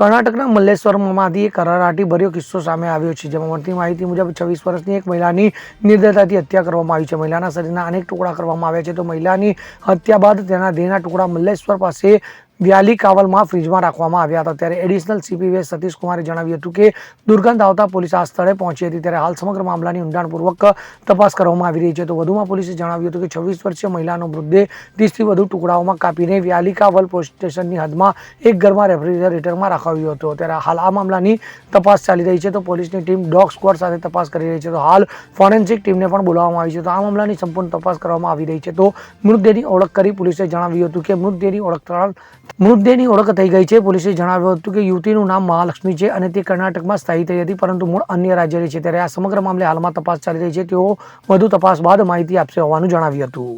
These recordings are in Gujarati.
કર્ણાટકના મલ્લેશ્વરમમાંથી એક કરારાટી ભર્યો કિસ્સો સામે આવ્યો છે, જેમાં મળતી માહિતી મુજબ છવ્વીસ વર્ષની એક મહિલાની નિર્દયતાથી હત્યા કરવામાં આવી છે. મહિલાના શરીરના અનેક ટુકડા કરવામાં આવ્યા છે. તો મહિલાની હત્યા બાદ તેના દેહના ટુકડા મલ્લેશ્વર પાસે વ્યાલી કાવલમાં ફ્રીજમાં રાખવામાં આવ્યા હતા. ત્યારે એડિશનલ સીપીવી સતીશ કુમારે જણાવ્યું હતું કે, દુર્ગંધ આવતા પોલીસ આ સ્થળે પહોંચી હતી. ત્યારે હાલ સમગ્ર મામલાની ઊંડાણપૂર્વક તપાસ કરવામાં આવી રહી છે. તો વધુમાં પોલીસે જણાવ્યું હતું કે, છવ્વીસ વર્ષીય મહિલાનો મૃતદેહ ત્રીસથી વધુ ટુકડાઓમાં કાપીને વ્યાલી કાવલ પોલીસ સ્ટેશનની હદમાં એક ઘરમાં રેફ્રિજરેટરમાં રખાવ્યો હતો. ત્યારે હાલ આ મામલાની તપાસ ચાલી રહી છે. તો પોલીસની ટીમ ડોગ સ્ક્વોડ સાથે તપાસ કરી રહી છે. તો હાલ ફોરેન્સિક ટીમને પણ બોલાવવામાં આવી છે. તો આ મામલાની સંપૂર્ણ તપાસ કરવામાં આવી રહી છે. તો મૃતદેહની ઓળખ કરી પોલીસે જણાવ્યું હતું કે, મૃતદેહની ઓળખ મૃતદેહની ઓળખ થઈ ગઈ છે. પોલીસે જણાવ્યું હતું કે યુવતીનું નામ મહાલક્ષ્મી છે અને તે કર્ણાટકમાં સ્થાયી થઈ હતી, પરંતુ મૂળ અન્ય રાજ્યની છે. ત્યારે આ સમગ્ર મામલે હાલમાં તપાસ ચાલી રહી છે. તેઓ વધુ તપાસ બાદ માહિતી આપશે હોવાનું જણાવ્યું હતું.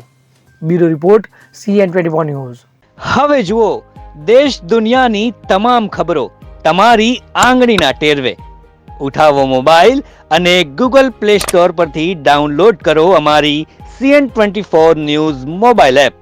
Bureau report, CN twenty news. હવે જુઓ, દેશ દુનિયાની તમામ ખબરો તમારી આંગળીના ટેરવે. ઉઠાવો મોબાઈલ અને ગૂગલ પ્લે સ્ટોર પરથી ડાઉનલોડ કરો અમારી CN twenty four news mobile app.